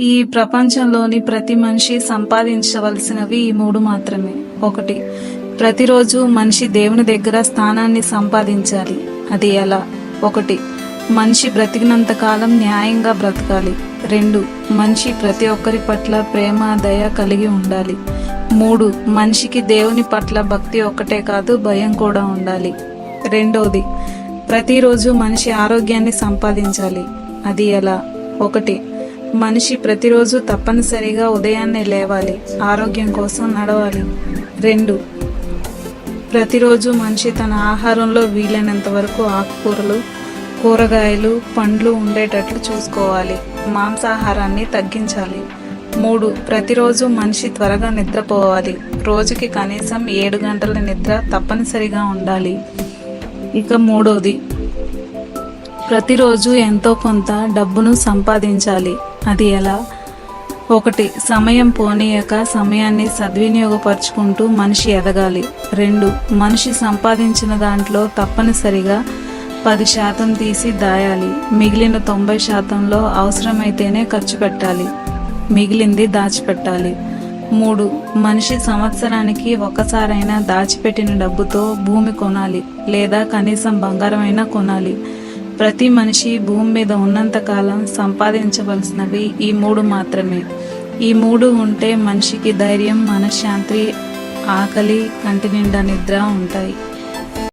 ఈ ప్రపంచంలోని ప్రతి మనిషి సంపాదించవలసినవి ఈ మూడు మాత్రమే. ఒకటి ప్రతిరోజు మనిషి దేవుని దగ్గర స్థానాన్ని సంపాదించాలి. అది ఎలా? ఒకటి మనిషి బ్రతికినంత కాలం న్యాయంగా బ్రతకాలి. రెండు మనిషి ప్రతి ఒక్కరి పట్ల ప్రేమ దయ కలిగి ఉండాలి. మూడు మనిషికి దేవుని పట్ల భక్తి ఒక్కటే కాదు భయం కూడా ఉండాలి. రెండోది ప్రతిరోజు మనిషి ఆరోగ్యాన్ని సంపాదించాలి. అది ఎలా? ఒకటి మనిషి ప్రతిరోజు తప్పనిసరిగా ఉదయాన్నే లేవాలి ఆరోగ్యం కోసం నడవాలి. రెండు ప్రతిరోజు మనిషి తన ఆహారంలో వీలైనంత వరకు ఆకుకూరలు కూరగాయలు పండ్లు ఉండేటట్లు చూసుకోవాలి మాంసాహారాన్ని తగ్గించాలి. మూడు ప్రతిరోజు మనిషి త్వరగా నిద్రపోవాలి రోజుకి కనీసం ఏడు గంటల నిద్ర తప్పనిసరిగా ఉండాలి. ఇక మూడోది ప్రతిరోజు ఎంతో కొంత డబ్బును సంపాదించాలి. అది ఎలా? ఒకటి సమయం పోనీయక సమయాన్ని సద్వినియోగపరుచుకుంటూ మనిషి ఎదగాలి. రెండు మనిషి సంపాదించిన దాంట్లో తప్పనిసరిగా పది శాతం తీసి దాయాలి. మిగిలిన తొంభై శాతంలో అవసరమైతేనే ఖర్చు పెట్టాలి. మిగిలింది దాచిపెట్టాలి. మూడు మనిషి సంవత్సరానికి ఒక్కసారైనా దాచిపెట్టిన డబ్బుతో భూమి కొనాలి లేదా కనీసం బంగారమైనా కొనాలి. ప్రతి మనిషి భూమి మీద ఉన్నంత కాలం సంపాదించవలసినవి ఈ మూడు మాత్రమే. ఈ మూడు ఉంటే మనిషికి ధైర్యం మనశ్శాంతి ఆకలి కంటి నిండా నిద్ర ఉంటాయి.